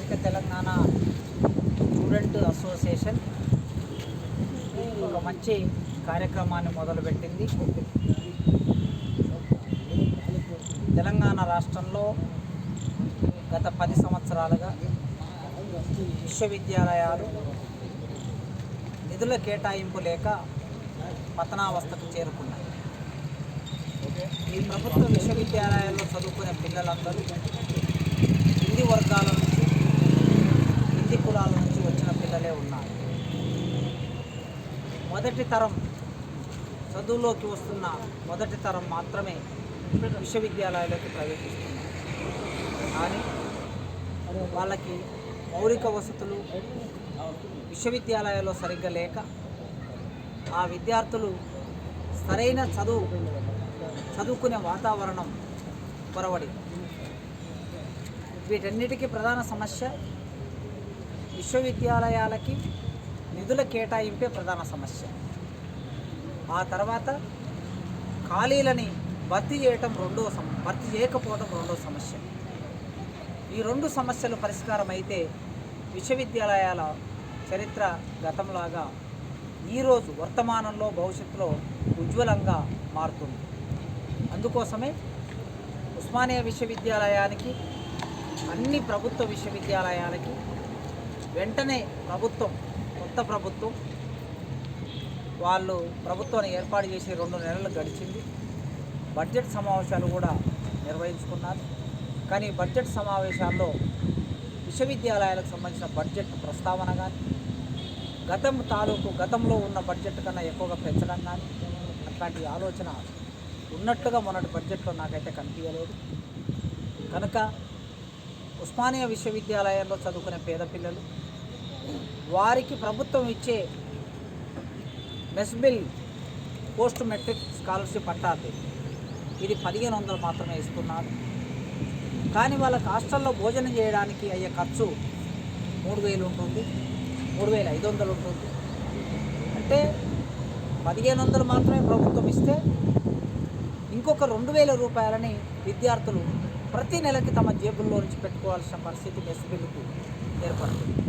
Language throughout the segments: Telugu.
అఖిల తెలంగాణ స్టూడెంట్ అసోసియేషన్ ఒక మంచి కార్యక్రమాన్ని మొదలుపెట్టింది. తెలంగాణ రాష్ట్రంలో గత పది సంవత్సరాలుగా విశ్వవిద్యాలయాలు నిధుల కేటాయింపు లేక పతనావస్థకు చేరుకున్నాయి. ఈ ప్రభుత్వ విశ్వవిద్యాలయాల్లో చదువుకునే పిల్లలందరూ హిందీ వర్గాలను కులాల నుంచి వచ్చిన పిల్లలే ఉన్నారు. మొదటి తరం చదువులోకి వస్తున్న మొదటి తరం మాత్రమే విశ్వవిద్యాలయాలకు ప్రవేశిస్తున్నారు. కానీ వాళ్ళకి మౌలిక వసతులు విశ్వవిద్యాలయాల్లో సరిగ్గా లేక ఆ విద్యార్థులు సరైన చదువు చదువుకునే వాతావరణం కొరవడి వీటన్నిటికీ ప్రధాన సమస్య విశ్వవిద్యాలయాలకి నిధుల కేటాయింపే ప్రధాన సమస్య. ఆ తర్వాత ఖాళీలని భర్తీ చేయటం రెండో సమ భర్తీ చేయకపోవడం రెండో సమస్య. ఈ రెండు సమస్యలు పరిష్కారం అయితే విశ్వవిద్యాలయాల చరిత్ర గతంలాగా ఈరోజు వర్తమానంలో భవిష్యత్తులో ఉజ్వలంగా మారుతుంది. అందుకోసమే ఉస్మానియా విశ్వవిద్యాలయానికి అన్ని ప్రభుత్వ విశ్వవిద్యాలయాలకి వెంటనే ప్రభుత్వం కొత్త ప్రభుత్వం వాళ్ళు ప్రభుత్వాన్ని ఏర్పాటు చేసి రెండు నెలలు గడిచింది. బడ్జెట్ సమావేశాలు కూడా నిర్వహించుకున్నారు. కానీ బడ్జెట్ సమావేశాల్లో విశ్వవిద్యాలయాలకు సంబంధించిన బడ్జెట్ ప్రస్తావన కానీ గతం తాలూకు గతంలో ఉన్న బడ్జెట్ కన్నా ఎక్కువగా పెంచడం కానీ అట్లాంటి ఆలోచన ఉన్నట్టుగా మొన్నటి బడ్జెట్లో నాకైతే కనిపించలేదు. కనుక ఉస్మానియా విశ్వవిద్యాలయాల్లో చదువుకునే పేద పిల్లలు వారికి ప్రభుత్వం ఇచ్చే మెస్బిల్ పోస్ట్ మెట్రిక్ స్కాలర్షిప్ అంటారు ఇది పదిహేను వందలు మాత్రమే ఇస్తున్నారు. కానీ వాళ్ళకి హాస్టల్లో భోజనం చేయడానికి అయ్యే ఖర్చు మూడు వేలు ఉంటుంది మూడు వేల ఐదు వందలు ఉంటుంది. అంటే పదిహేను వందలు మాత్రమే ప్రభుత్వం ఇస్తే ఇంకొక రెండు వేల రూపాయలని విద్యార్థులు ప్రతి నెలకి తమ జేబుల్లో నుంచి పెట్టుకోవాల్సిన పరిస్థితి మెస్ బిల్లుకు ఏర్పడుతుంది.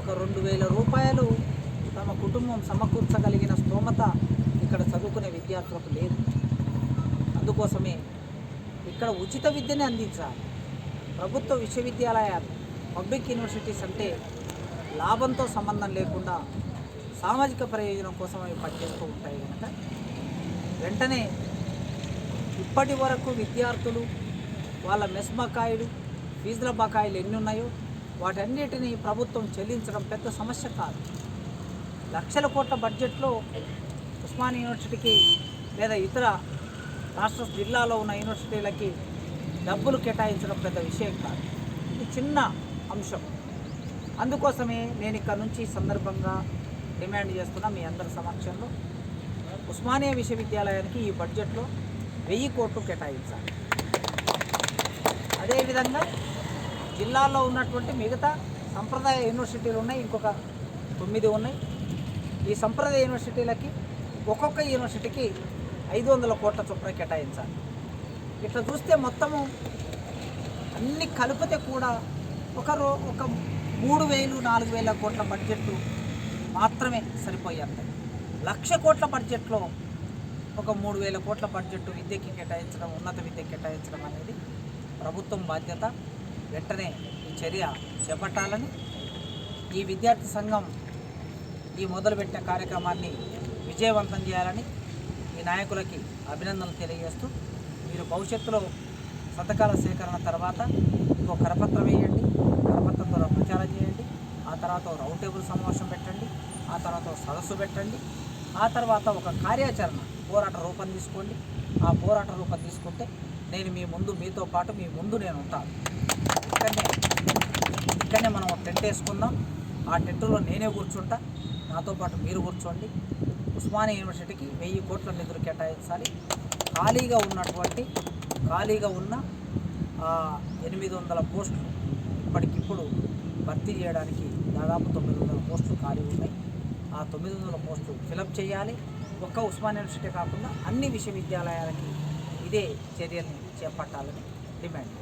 ఒక రెండు వేల రూపాయలు తమ కుటుంబం సమకూర్చగలిగిన స్తోమత ఇక్కడ చదువుకునే విద్యార్థులకు లేదు. అందుకోసమే ఇక్కడ ఉచిత విద్యని అందించాలి. ప్రభుత్వ విశ్వవిద్యాలయాలు పబ్లిక్ యూనివర్సిటీస్ అంటే లాభంతో సంబంధం లేకుండా సామాజిక ప్రయోజనం కోసం అవి పనిచేస్తూ ఉంటాయి కనుక వెంటనే ఇప్పటి వరకు విద్యార్థులు వాళ్ళ మెస్ బకాయిలు ఫీజుల బకాయిలు ఎన్ని ఉన్నాయో వాటన్నిటినీ ప్రభుత్వం చెల్లించడం పెద్ద సమస్య కాదు. లక్షల కోట్ల బడ్జెట్లో ఉస్మానియా యూనివర్సిటీకి లేదా ఇతర రాష్ట్ర జిల్లాలో ఉన్న యూనివర్సిటీలకి డబ్బులు కేటాయించడం పెద్ద విషయం కాదు. ఇది చిన్న అంశం. అందుకోసమే నేను ఇక్కడ నుంచి సందర్భంగా డిమాండ్ చేస్తున్నా మీ అందరి సమక్షంలో. ఉస్మానియా విశ్వవిద్యాలయానికి ఈ బడ్జెట్లో వెయ్యి కోట్లు కేటాయించాలి. అదేవిధంగా జిల్లాలో ఉన్నటువంటి మిగతా సంప్రదాయ యూనివర్సిటీలు ఉన్నాయి ఇంకొక తొమ్మిది ఉన్నాయి. ఈ సంప్రదాయ యూనివర్సిటీలకి ఒక్కొక్క యూనివర్సిటీకి ఐదు వందల కోట్ల చొప్పున కేటాయించాలి. ఇట్లా చూస్తే మొత్తము అన్ని కలిపితే కూడా ఒక రో ఒక మూడు వేలు నాలుగు వేల కోట్ల బడ్జెట్ మాత్రమే సరిపోయేంత లక్ష కోట్ల బడ్జెట్లో ఒక మూడు వేల కోట్ల బడ్జెట్ విద్యకి కేటాయించడం ఉన్నత విద్యకి కేటాయించడం అనేది ప్రభుత్వం బాధ్యత వెంటనే ఈ చర్య చేపట్టాలని ఈ విద్యార్థి సంఘం ఈ మొదలుపెట్టిన కార్యక్రమాన్ని విజయవంతం చేయాలని ఈ నాయకులకి అభినందనలు తెలియజేస్తూ మీరు భవిష్యత్తులో సంతకాల సేకరణ తర్వాత ఇంకో కరపత్రం వేయండి. కరపత్రం ద్వారా ప్రచారం చేయండి. ఆ తర్వాత రౌండ్ టేబుల్ సమావేశం పెట్టండి. ఆ తర్వాత సదస్సు పెట్టండి. ఆ తర్వాత ఒక కార్యాచరణ పోరాట రూపం తీసుకోండి. ఆ పోరాట రూపం తీసుకుంటే నేను మీ ముందు మీతో పాటు మీ ముందు నేను ఉంటాను. ఇక్కడనే ఇక్కడనే మనం టెంట్ వేసుకుందాం. ఆ టెంట్లో నేనే కూర్చుంటా. నాతో పాటు మీరు కూర్చోండి. ఉస్మానియా యూనివర్సిటీకి వెయ్యి కోట్ల నిధులు కేటాయించాలి. ఖాళీగా ఉన్నటువంటి ఖాళీగా ఉన్న ఎనిమిది వందల పోస్టులు ఇప్పటికిప్పుడు భర్తీ చేయడానికి దాదాపు తొమ్మిది వందల పోస్టులు ఖాళీ ఉన్నాయి. ఆ తొమ్మిది వందల పోస్టులు ఫిలప్ చేయాలి. ఒక్క ఉస్మానియా యూనివర్సిటీ కాకుండా అన్ని విశ్వవిద్యాలయాలకి ఇదే చర్యల్ని చేపట్టాలని డిమాండ్.